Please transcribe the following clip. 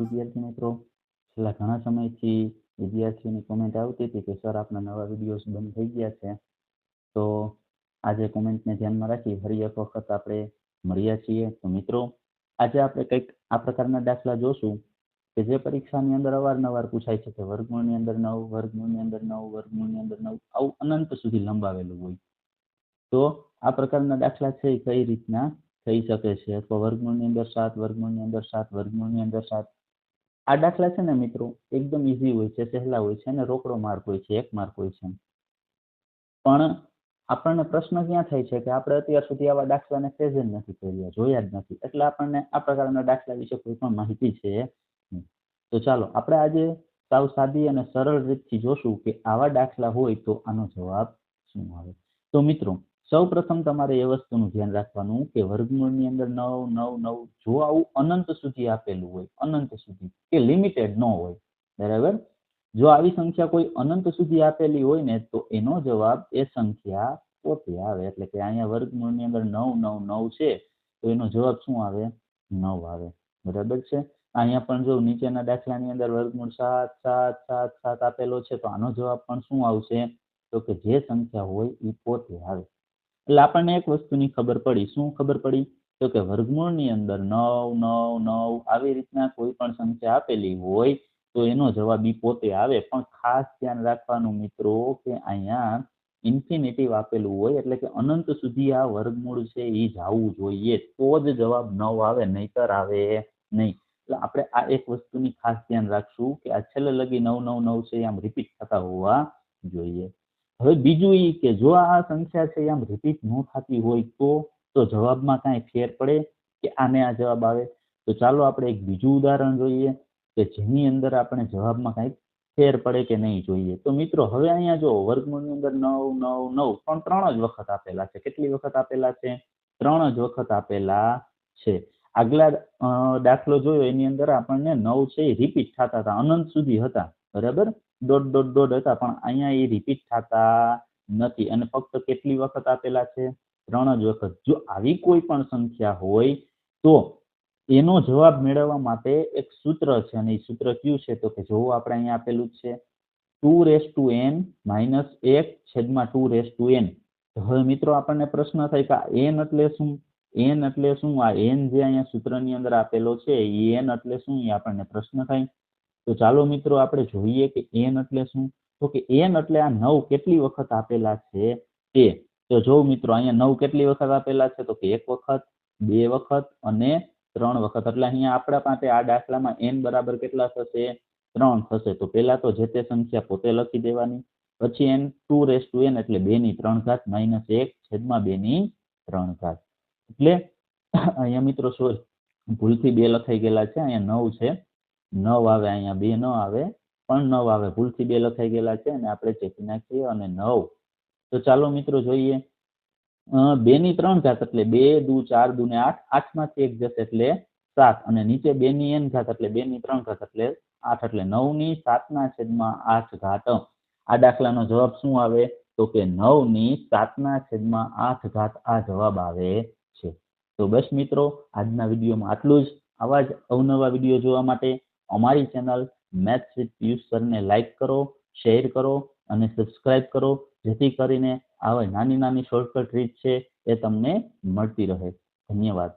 વિદ્યાર્થી મિત્રો, છેલ્લા ઘણા સમયથી વિદ્યાર્થીઓની કોમેન્ટ આવતી હતી કે સર આપના નવા વિડીયોઝ બંધ થઈ ગયા છે. તો આજે કોમેન્ટને ધ્યાનમાં રાખી ફરી એક વખત આપણે મળ્યા છીએ. તો મિત્રો, આજે આપણે કંઈક આ પ્રકારના દાખલા જોશું કે જે પરીક્ષાની અંદર અવારનવાર પૂછાય છે કે, વર્ગમૂળની અંદર નવ, વર્ગમૂળની અંદર નવ, વર્ગમૂળની અંદર નવ, આવું અનંત સુધી લંબાવેલું હોય. તો આ પ્રકારના દાખલા છે એ કઈ રીતના થઈ શકે છે? અથવા વર્ગમૂળની અંદર સાત, વર્ગમૂળની અંદર સાત, વર્ગમૂળની અંદર સાત આ દાખલા છે ને મિત્રો, એકદમ ઈઝી હોય છે, સહેલા હોય છે અને રોકડો માર્ક હોય છે, એક માર્ક હોય છે. પણ આપણને પ્રશ્ન ક્યાં થાય છે કે આપણે અત્યાર સુધી આવા દાખલાને સેજ જ નથી કર્યા, જોયા જ નથી. એટલે આપણને આ પ્રકારના દાખલા વિશે કોઈ પણ માહિતી છે તો ચાલો, આપણે આજે સાવ સાદી અને સરળ રીતથી જોશું કે આવા દાખલા હોય તો આનો જવાબ શું આવે. તો મિત્રો સૌ પ્રથમ તમારે એ વસ્તુનું ધ્યાન રાખવાનું કે વર્ગમૂળની અંદર નવ નવ નવ જો આવું અનંત સુધી આપેલું હોય, અનંત સુધી કે લિમિટેડ ન હોય, બરાબર? જો આવી સંખ્યા કોઈ અનંત સુધી આપેલી હોય ને, તો એનો જવાબ એ સંખ્યા પોતે આવે. એટલે કે અહીંયા વર્ગમૂળની અંદર નવ નવ નવ છે, તો એનો જવાબ શું આવે? નવ આવે. બરાબર છે? અહીંયા પણ જો નીચેના દાખલાની અંદર વર્ગમૂળ સાત સાત સાત સાત આપેલો છે, તો આનો જવાબ પણ શું આવશે? તો કે જે સંખ્યા હોય એ પોતે આવે. એટલે આપણને એક વસ્તુની ખબર પડી. શું ખબર પડી? તો કે વર્ગમૂળની અંદર નવ નવ નવ આવી રીતના કોઈ પણ સંખ્યા આપેલી હોય તો એનો જવાબ ઈ પોતે આવે. પણ ખાસ ધ્યાન રાખવાનું મિત્રો કે અહીંયા ઇન્ફિનેટિવ આપેલું હોય એટલે કે અનંત સુધી આ વર્ગમૂળ છે એ જવું જોઈએ. તો જ જવાબ નવ આવે, નહીતર આવે નહીં. એટલે આપણે આ એક વસ્તુની ખાસ ધ્યાન રાખશું કે આ છેલ્લે લગી નવ નવ નવ છે, આમ રિપીટ થતા હોવા જોઈએ. હવે બીજું એ કે જો આ સંખ્યા છે આમ રિપીટ ન થતી હોય તો તો જવાબમાં કાંઈ ફેર પડે કે આને આ જવાબ આવે? તો ચાલો આપણે એક બીજું ઉદાહરણ જોઈએ કે જેની અંદર આપણે જવાબમાં કાંઈક ફેર પડે કે નહીં જોઈએ. તો મિત્રો, હવે અહીંયા જો વર્ગમૂળની અંદર નવ નવ નવ પણ ત્રણ જ વખત આપેલા છે. કેટલી વખત આપેલા છે? ત્રણ જ વખત આપેલા છે. આગલા દાખલો જોયો, એની અંદર આપણને નવ છે એ રિપીટ થતા હતા, અનંત સુધી હતા. બરાબર? દોઢ ડોટ ડોટ હતા, પણ અહીંયા એ રિપીટ થતા નથી. અને ફક્ત કેટલી વખત આપેલા છે? ત્રણ જ વખત. જો આવી કોઈ પણ સંખ્યા હોય, તો એનો જવાબ મેળવવા માટે એક સૂત્ર છે, અને એ સૂત્ર કયું છે? તો કે જોવું આપણે અહીંયા આપેલું છે, two raise to n minus એક છેદમાં ટુ રેસ ટુ એન. હવે મિત્રો આપણને પ્રશ્ન થાય કે એન એટલે શું? એન એટલે શું? આ એન જે અહીંયા સૂત્રની અંદર આપેલો છે એન એટલે શું? એ આપણને પ્રશ્ન થાય. તો ચાલો મિત્રો આપણે જોઈએ કે એન એટલે શું? તો કે એન એટલે આ નવ કેટલી વખત આપેલા છે? તે તો જો મિત્રો અહીંયા નવ કેટલી વખત આપેલા છે? તો કે એક વખત, બે વખત અને ત્રણ વખત. એટલે અહીંયા આપણા પાસે આ દાખલામાં એન બરાબર કેટલા થશે? ત્રણ થશે. તો પહેલા તો જે તે સંખ્યા પોતે લખી દેવાની. પછી n two raise two n એટલે બે ની ત્રણ ઘાત માઇનસ એક છેદમાં બે ની ત્રણ ઘાત. એટલે અહીંયા મિત્રો સોરી, ભૂલથી બે લખાઈ ગયેલા છે. અહીંયા નવ છે. નવ આવે અહીંયા બે ન આવે, પણ નવ આવે ભૂલથી બે લખાઈ ગયેલા છે અને આપણે ચેકી નાખીએ અને નવ. તો ચાલો મિત્રો જોઈએ. બે ની ત્રણ ઘાત એટલે બે, દુ, ચાર, દુ ને આઠ. આઠમાંથી એક જશે એટલે સાત. અને નીચે બે ની એન ઘાત એટલે બે ની ત્રણ ઘાત એટલે આઠ એટલે નવની સાત ના છેદમાં આઠ ઘાત. આ દાખલાનો જવાબ શું આવે? તો કે નવની સાત ના છેદમાં આઠ ઘાત આ જવાબ આવે છે. તો બસ મિત્રો, આજના વિડીયોમાં આટલું જ. આવા જ અવનવા વીડિયો જોવા માટે અમારી ચેનલ મેથ્સ વિથ પિયુષ સરને લાઈક કરો શેર કરો અને સબસ્ક્રાઇબ કરો, જેથી કરીને આવા નાની નાની શોર્ટકટ રીત છે એ તમને મળતી રહે. ધન્યવાદ.